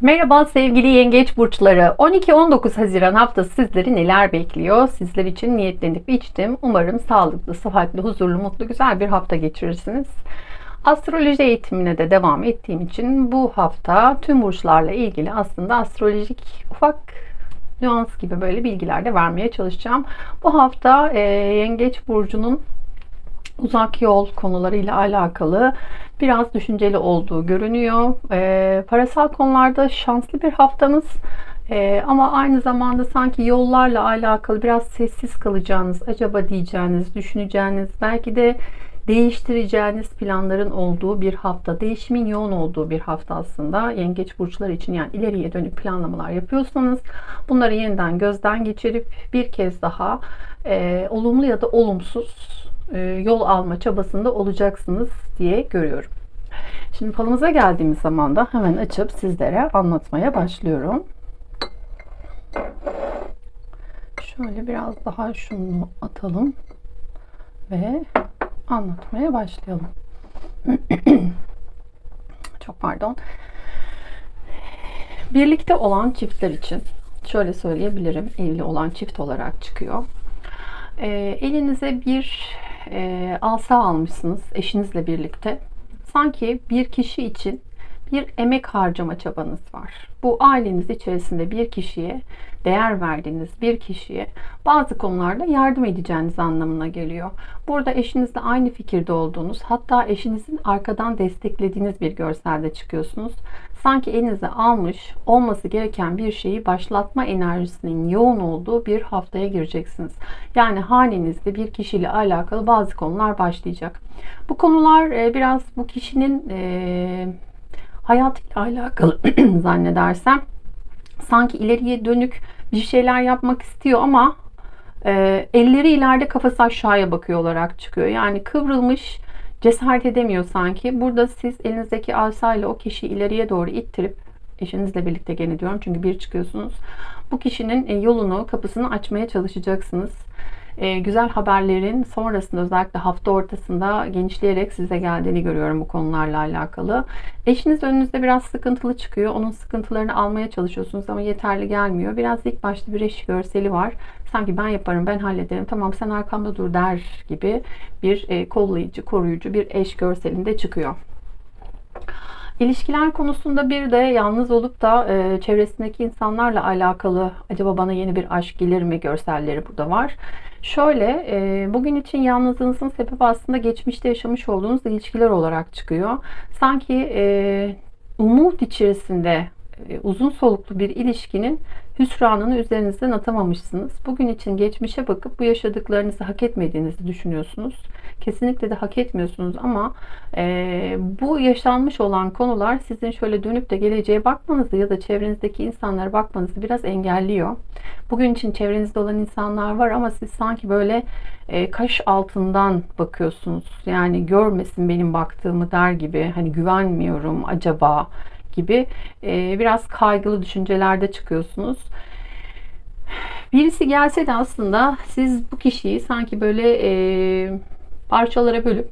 Merhaba sevgili yengeç burçları. 12-19 Haziran haftası sizleri neler bekliyor? Sizler için niyetlenip içtim. Umarım sağlıklı, sıhhatli, huzurlu, mutlu, güzel bir hafta geçirirsiniz. Astroloji eğitimine de devam ettiğim için bu hafta tüm burçlarla ilgili aslında astrolojik ufak nüans gibi böyle bilgiler de vermeye çalışacağım. Bu hafta e, Yengeç Burcu'nun uzak yol konularıyla alakalı biraz düşünceli olduğu görünüyor. E, parasal konularda şanslı bir haftanız. E, ama aynı zamanda sanki yollarla alakalı biraz sessiz kalacağınız, acaba diyeceğiniz, düşüneceğiniz, belki de değiştireceğiniz planların olduğu bir hafta, değişimin yoğun olduğu bir hafta aslında. Yengeç burçları için yani ileriye dönük planlamalar yapıyorsanız bunları yeniden gözden geçirip bir kez daha e, olumlu ya da olumsuz yol alma çabasında olacaksınız diye görüyorum. Şimdi falımıza geldiğimiz zaman da hemen açıp sizlere anlatmaya başlıyorum. Şöyle biraz daha şunu atalım ve anlatmaya başlayalım. Çok pardon. Birlikte olan çiftler için şöyle söyleyebilirim. Evli olan çift olarak çıkıyor. E, elinize bir e, asa almışsınız eşinizle birlikte. Sanki bir kişi için bir emek harcama çabanız var. Bu aileniz içerisinde bir kişiye değer verdiğiniz bir kişiye bazı konularda yardım edeceğiniz anlamına geliyor. Burada eşinizle aynı fikirde olduğunuz hatta eşinizin arkadan desteklediğiniz bir görselde çıkıyorsunuz. Sanki elinize almış olması gereken bir şeyi başlatma enerjisinin yoğun olduğu bir haftaya gireceksiniz. Yani hanenizde bir kişiyle alakalı bazı konular başlayacak. Bu konular e, biraz bu kişinin e, hayatıyla alakalı zannedersem sanki ileriye dönük bir şeyler yapmak istiyor ama e, elleri ileride kafası aşağıya bakıyor olarak çıkıyor. Yani kıvrılmış cesaret edemiyor sanki. Burada siz elinizdeki asayla o kişiyi ileriye doğru ittirip eşinizle birlikte gene diyorum çünkü bir çıkıyorsunuz. Bu kişinin e, yolunu, kapısını açmaya çalışacaksınız e, güzel haberlerin sonrasında özellikle hafta ortasında genişleyerek size geldiğini görüyorum bu konularla alakalı. Eşiniz önünüzde biraz sıkıntılı çıkıyor. Onun sıkıntılarını almaya çalışıyorsunuz ama yeterli gelmiyor. Biraz ilk başta bir eş görseli var. Sanki ben yaparım, ben hallederim, tamam sen arkamda dur der gibi bir e, kollayıcı, koruyucu bir eş görselinde çıkıyor. İlişkiler konusunda bir de yalnız olup da e, çevresindeki insanlarla alakalı acaba bana yeni bir aşk gelir mi görselleri burada var. Şöyle e, bugün için yalnızlığınızın sebebi aslında geçmişte yaşamış olduğunuz ilişkiler olarak çıkıyor. Sanki e, umut içerisinde e, uzun soluklu bir ilişkinin hüsranını üzerinizden atamamışsınız. Bugün için geçmişe bakıp bu yaşadıklarınızı hak etmediğinizi düşünüyorsunuz. Kesinlikle de hak etmiyorsunuz ama e, bu yaşanmış olan konular sizin şöyle dönüp de geleceğe bakmanızı ya da çevrenizdeki insanlara bakmanızı biraz engelliyor. Bugün için çevrenizde olan insanlar var ama siz sanki böyle e, kaş altından bakıyorsunuz. Yani görmesin benim baktığımı der gibi hani güvenmiyorum acaba gibi e, biraz kaygılı düşüncelerde çıkıyorsunuz. Birisi gelse de aslında siz bu kişiyi sanki böyle e, parçalara bölüp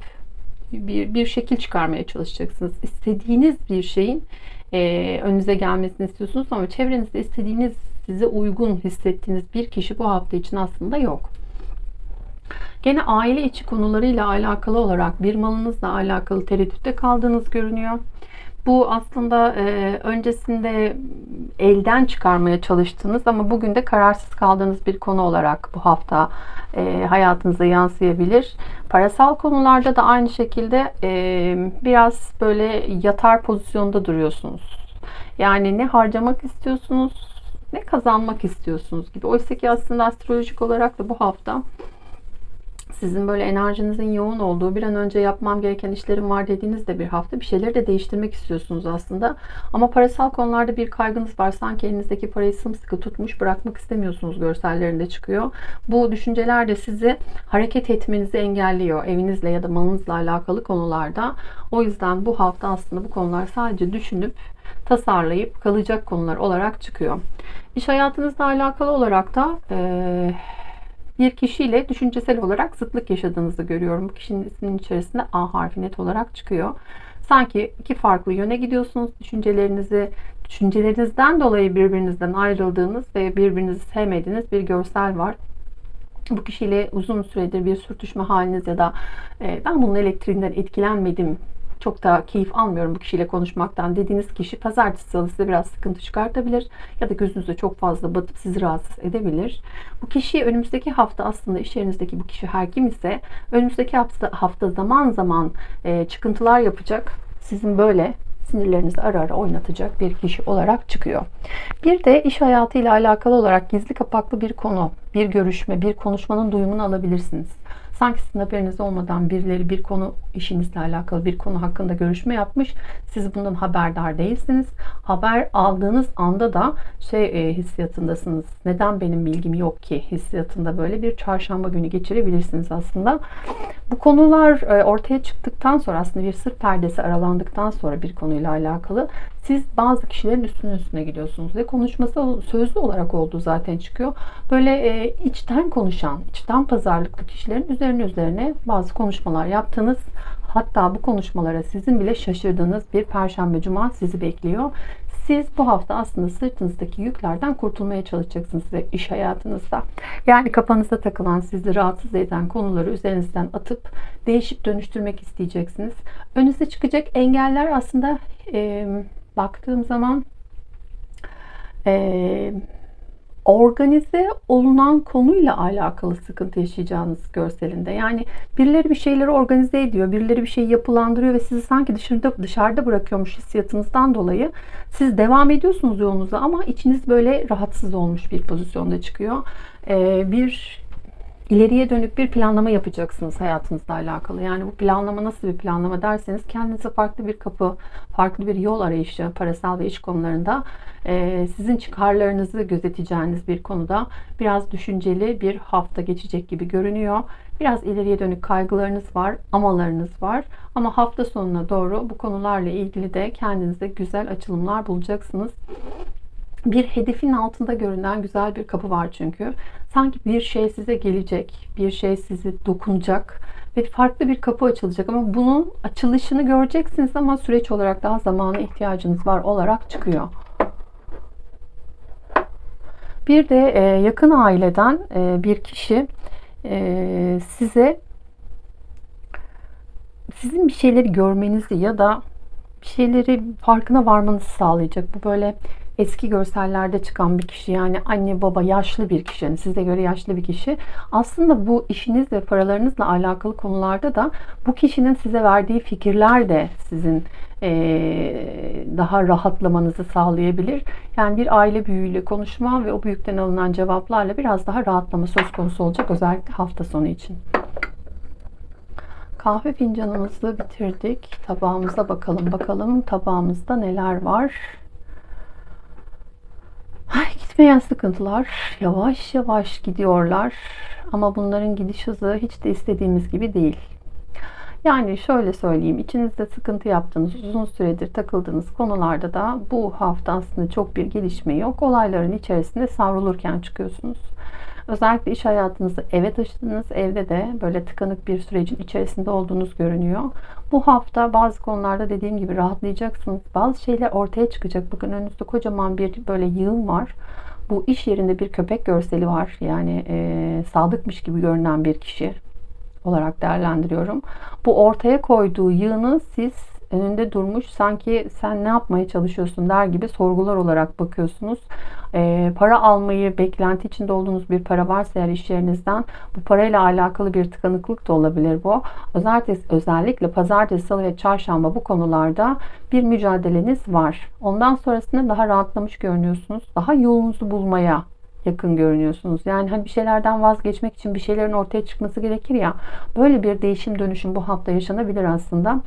bir, bir şekil çıkarmaya çalışacaksınız. İstediğiniz bir şeyin e, önünüze gelmesini istiyorsunuz ama çevrenizde istediğiniz size uygun hissettiğiniz bir kişi bu hafta için aslında yok. Gene aile içi konularıyla alakalı olarak bir malınızla alakalı tereddütte kaldığınız görünüyor. Bu aslında e, öncesinde elden çıkarmaya çalıştığınız ama bugün de kararsız kaldığınız bir konu olarak bu hafta e, hayatınıza yansıyabilir. Parasal konularda da aynı şekilde e, biraz böyle yatar pozisyonda duruyorsunuz. Yani ne harcamak istiyorsunuz ne kazanmak istiyorsunuz gibi. Oysa ki aslında astrolojik olarak da bu hafta sizin böyle enerjinizin yoğun olduğu bir an önce yapmam gereken işlerim var dediğiniz de bir hafta bir şeyleri de değiştirmek istiyorsunuz aslında. Ama parasal konularda bir kaygınız var. Sanki elinizdeki parayı sımsıkı tutmuş bırakmak istemiyorsunuz görsellerinde çıkıyor. Bu düşünceler de sizi hareket etmenizi engelliyor. Evinizle ya da malınızla alakalı konularda. O yüzden bu hafta aslında bu konular sadece düşünüp tasarlayıp kalacak konular olarak çıkıyor. İş hayatınızla alakalı olarak da ee, bir kişiyle düşüncesel olarak zıtlık yaşadığınızı görüyorum. Bu kişinin isminin içerisinde A harfi net olarak çıkıyor. Sanki iki farklı yöne gidiyorsunuz. Düşüncelerinizi düşüncelerinizden dolayı birbirinizden ayrıldığınız ve birbirinizi sevmediğiniz bir görsel var bu kişiyle uzun süredir bir sürtüşme haliniz ya da e, ben bunun elektriğinden etkilenmedim çok da keyif almıyorum bu kişiyle konuşmaktan dediğiniz kişi pazartesi salı size biraz sıkıntı çıkartabilir ya da gözünüze çok fazla batıp sizi rahatsız edebilir. Bu kişi önümüzdeki hafta aslında iş yerinizdeki bu kişi her kim ise önümüzdeki hafta, hafta zaman zaman e, çıkıntılar yapacak. Sizin böyle sinirlerinizi ara ara oynatacak bir kişi olarak çıkıyor. Bir de iş hayatıyla alakalı olarak gizli kapaklı bir konu, bir görüşme, bir konuşmanın duyumunu alabilirsiniz. Sanki sizin haberiniz olmadan birileri bir konu işinizle alakalı bir konu hakkında görüşme yapmış. Siz bundan haberdar değilsiniz. Haber aldığınız anda da şey e, hissiyatındasınız. Neden benim bilgim yok ki hissiyatında böyle bir çarşamba günü geçirebilirsiniz aslında. Bu konular e, ortaya çıktıktan sonra aslında bir sır perdesi aralandıktan sonra bir konuyla alakalı siz bazı kişilerin üstüne üstüne gidiyorsunuz ve konuşması sözlü olarak olduğu zaten çıkıyor. Böyle e, içten konuşan, içten pazarlıklı kişilerin üzerine üzerine bazı konuşmalar yaptınız. Hatta bu konuşmalara sizin bile şaşırdığınız bir perşembe cuma sizi bekliyor. Siz bu hafta aslında sırtınızdaki yüklerden kurtulmaya çalışacaksınız ve iş hayatınızda. Yani kafanıza takılan, sizi rahatsız eden konuları üzerinizden atıp değişip dönüştürmek isteyeceksiniz. Önünüze çıkacak engeller aslında e, baktığım zaman e, organize olunan konuyla alakalı sıkıntı yaşayacağınız görselinde. Yani birileri bir şeyleri organize ediyor, birileri bir şey yapılandırıyor ve sizi sanki dışarıda dışarıda bırakıyormuş hissiyatınızdan dolayı siz devam ediyorsunuz yolunuza ama içiniz böyle rahatsız olmuş bir pozisyonda çıkıyor. Ee, bir ileriye dönük bir planlama yapacaksınız hayatınızla alakalı. Yani bu planlama nasıl bir planlama derseniz kendinize farklı bir kapı, farklı bir yol arayışı parasal ve iş konularında e, sizin çıkarlarınızı gözeteceğiniz bir konuda biraz düşünceli bir hafta geçecek gibi görünüyor. Biraz ileriye dönük kaygılarınız var, amalarınız var. Ama hafta sonuna doğru bu konularla ilgili de kendinize güzel açılımlar bulacaksınız bir hedefin altında görünen güzel bir kapı var çünkü. Sanki bir şey size gelecek, bir şey sizi dokunacak ve farklı bir kapı açılacak ama bunun açılışını göreceksiniz ama süreç olarak daha zamana ihtiyacınız var olarak çıkıyor. Bir de e, yakın aileden e, bir kişi e, size sizin bir şeyleri görmenizi ya da bir şeyleri farkına varmanızı sağlayacak. Bu böyle eski görsellerde çıkan bir kişi yani anne baba yaşlı bir kişi yani size göre yaşlı bir kişi aslında bu işiniz ve paralarınızla alakalı konularda da bu kişinin size verdiği fikirler de sizin ee, daha rahatlamanızı sağlayabilir. Yani bir aile büyüğüyle konuşma ve o büyükten alınan cevaplarla biraz daha rahatlama söz konusu olacak özellikle hafta sonu için. Kahve fincanımızı bitirdik. Tabağımıza bakalım. Bakalım tabağımızda neler var. Ay, gitmeyen sıkıntılar yavaş yavaş gidiyorlar. Ama bunların gidiş hızı hiç de istediğimiz gibi değil. Yani şöyle söyleyeyim, içinizde sıkıntı yaptığınız, uzun süredir takıldığınız konularda da bu hafta aslında çok bir gelişme yok. Olayların içerisinde savrulurken çıkıyorsunuz. Özellikle iş hayatınızı eve taşıdınız. Evde de böyle tıkanık bir sürecin içerisinde olduğunuz görünüyor. Bu hafta bazı konularda dediğim gibi rahatlayacaksınız. Bazı şeyler ortaya çıkacak. Bakın önünüzde kocaman bir böyle yığın var. Bu iş yerinde bir köpek görseli var. Yani e, sadıkmış gibi görünen bir kişi olarak değerlendiriyorum. Bu ortaya koyduğu yığını siz önünde durmuş sanki sen ne yapmaya çalışıyorsun der gibi sorgular olarak bakıyorsunuz. E, para almayı beklenti içinde olduğunuz bir para varsa eğer iş yerinizden bu parayla alakalı bir tıkanıklık da olabilir bu. Özellikle, özellikle pazartesi, salı ve çarşamba bu konularda bir mücadeleniz var. Ondan sonrasında daha rahatlamış görünüyorsunuz. Daha yolunuzu bulmaya yakın görünüyorsunuz. Yani hani bir şeylerden vazgeçmek için bir şeylerin ortaya çıkması gerekir ya. Böyle bir değişim dönüşüm bu hafta yaşanabilir aslında.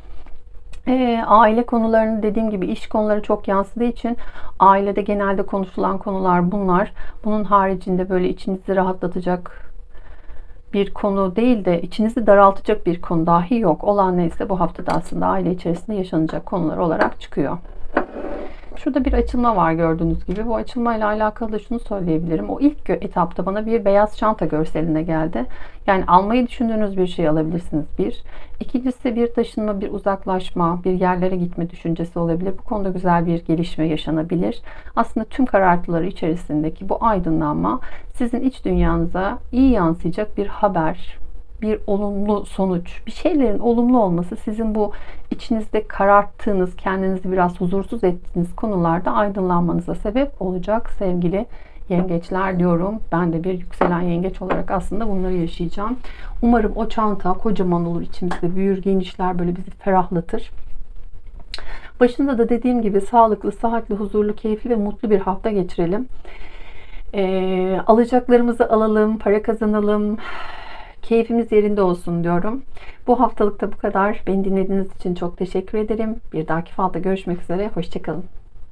E, aile konularını dediğim gibi iş konuları çok yansıdığı için ailede genelde konuşulan konular bunlar. Bunun haricinde böyle içinizi rahatlatacak bir konu değil de içinizi daraltacak bir konu dahi yok. Olan neyse bu haftada aslında aile içerisinde yaşanacak konular olarak çıkıyor. Şurada bir açılma var gördüğünüz gibi. Bu açılmayla alakalı da şunu söyleyebilirim. O ilk etapta bana bir beyaz çanta görselinde geldi. Yani almayı düşündüğünüz bir şey alabilirsiniz bir. İkincisi bir taşınma, bir uzaklaşma, bir yerlere gitme düşüncesi olabilir. Bu konuda güzel bir gelişme yaşanabilir. Aslında tüm karartıları içerisindeki bu aydınlanma sizin iç dünyanıza iyi yansıyacak bir haber, bir olumlu sonuç, bir şeylerin olumlu olması sizin bu içinizde kararttığınız, kendinizi biraz huzursuz ettiğiniz konularda aydınlanmanıza sebep olacak sevgili yengeçler diyorum. Ben de bir yükselen yengeç olarak aslında bunları yaşayacağım. Umarım o çanta kocaman olur içimizde büyür, genişler böyle bizi ferahlatır. Başında da dediğim gibi sağlıklı, sıhhatli, huzurlu, keyifli ve mutlu bir hafta geçirelim. Ee, alacaklarımızı alalım, para kazanalım, keyfimiz yerinde olsun diyorum. Bu haftalık da bu kadar. Beni dinlediğiniz için çok teşekkür ederim. Bir dahaki falda görüşmek üzere. Hoşçakalın.